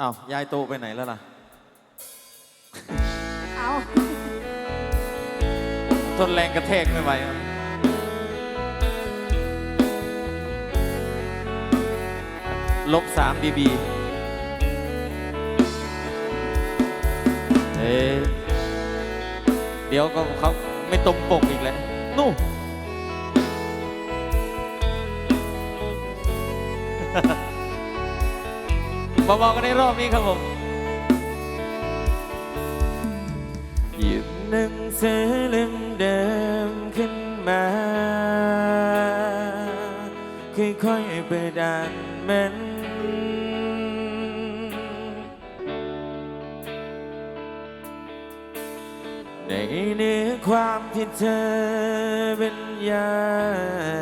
อ้าวยายโตไปไหนแล้วล่ะ เอาทนแรงกระแทกไม่ไหวครับลบสามดีบีเอ๊ะเดี๋ยวก็เขาไม่ตรงปกอีกแล้ว นู่เบาๆกันในรอบนี้ครับผมหยิบหนังสือเล่มเดิมขึ้นมาค่อยๆเปิดอ่านมันในเนื้อความที่เธอเป็นยา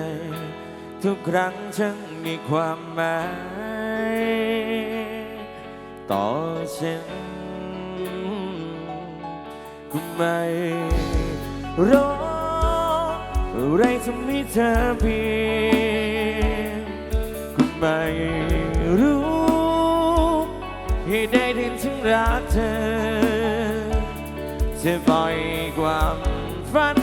ย ทุกครั้งช่างมีความหมาย ต่อฉันก็ไม่รู้อะไรทำให้เธอเพียงก็ไม่รู้ให้ได้ถึงฉันรักเธอจะปล่อยความฝัน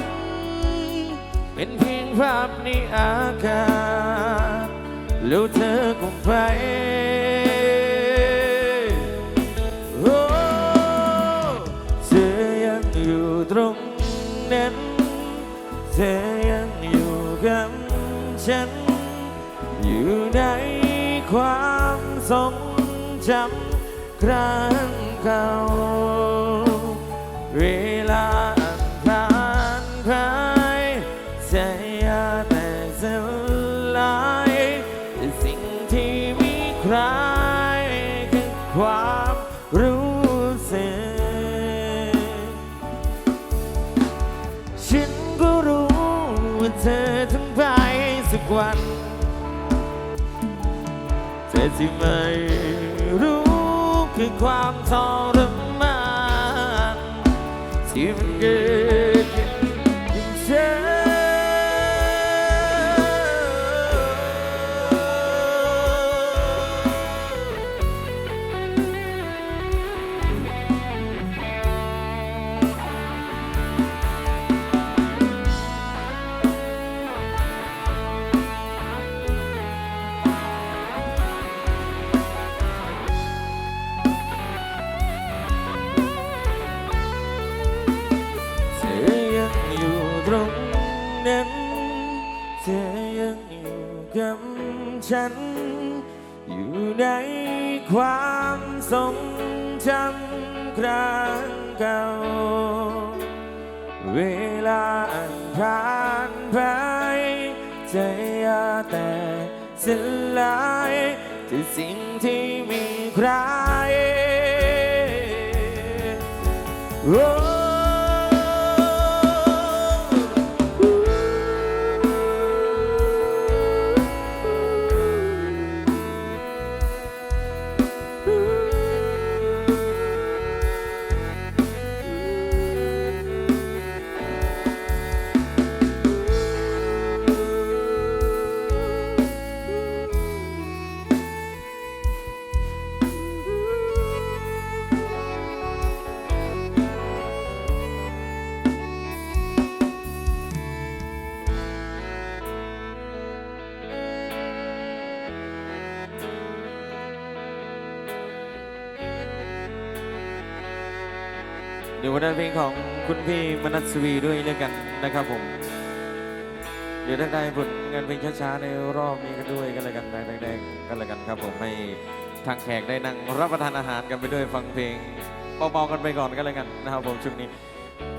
เป็นเพียงภาพในอากาศแล้วเธอคงไป ธอยังอยู่กับฉัน อยู่ในความทรงจำครั้งเก่า แต่ที่ไม่รู้คือความทรมานที่มันเกิด ฉัน อยู่ในความทรงจำครั้งเก่า เวลาอันผ่านไปใจอยาแต่สลายที่สิ่งที่มีใครโเดี๋ยววันนั้นเพลงของคุณพี่มนัสวีด้วยแล้วกันนะครับผม เดี๋ยวถ้าได้ผลงานเพลงช้าๆในรอบนี้กันด้วยกันเลยกันแดงๆกันเลยกันครับผมให้ทางแขกได้นั่งรับประทานอาหารกันไปด้วยฟังเพลงเบาๆกันไปก่อนกันเลยกันนะครับผมช่วงนี้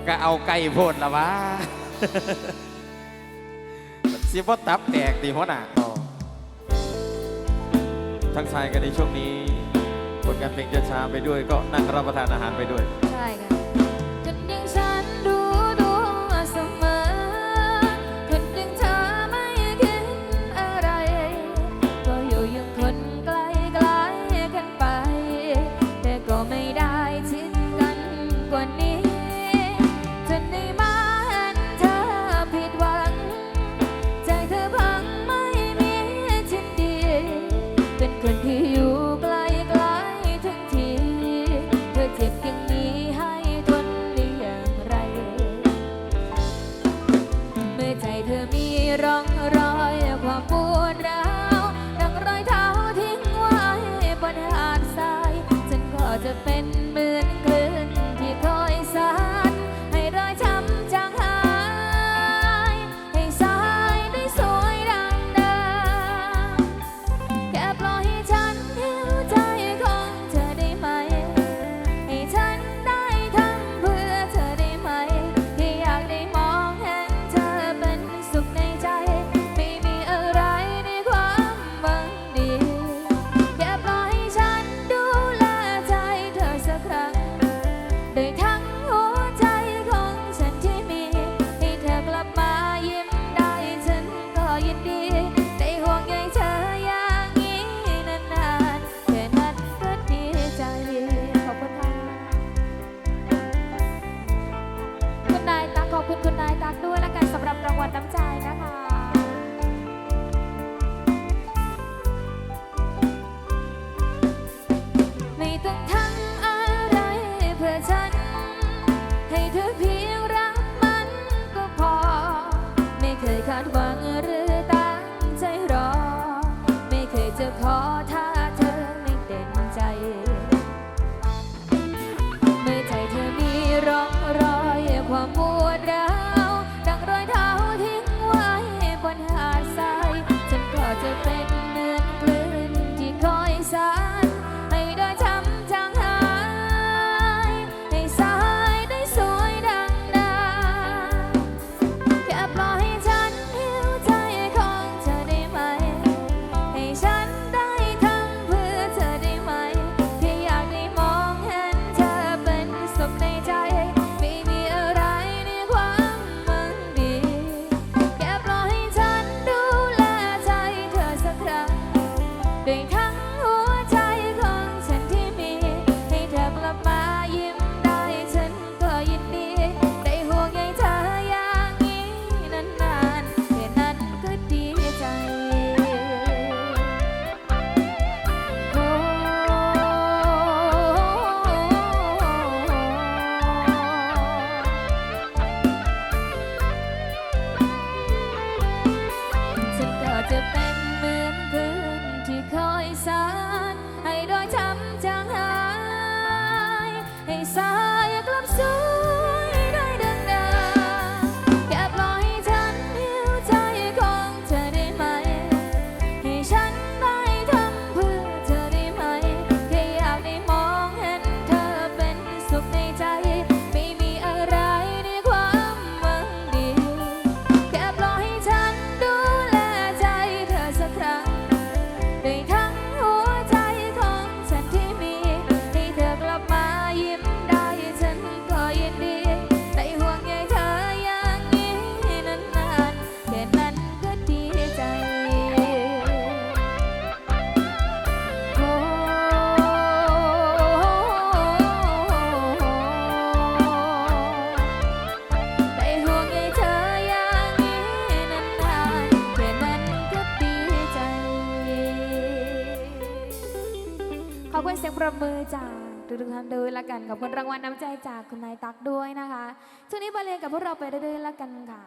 ก็เอาไก่โพดละวะสิบ่ตับแตกตีหัวหน้าต่อทั้งชายกันในช่วงนี้ผลงานเพลงช้าๆไปด้วย ก็นั่งรับประทานอาหารไปด้วย เหมือนเกลือ ดหวังอะไร さ ประมือจากทุกท่านด้วยละกันขอบคุณรางวัลน้ำใจจากคุณนายตักด้วยนะคะช่วงนี้บรรเลงกับพวกเราไปเรื่อยๆละกันค่ะ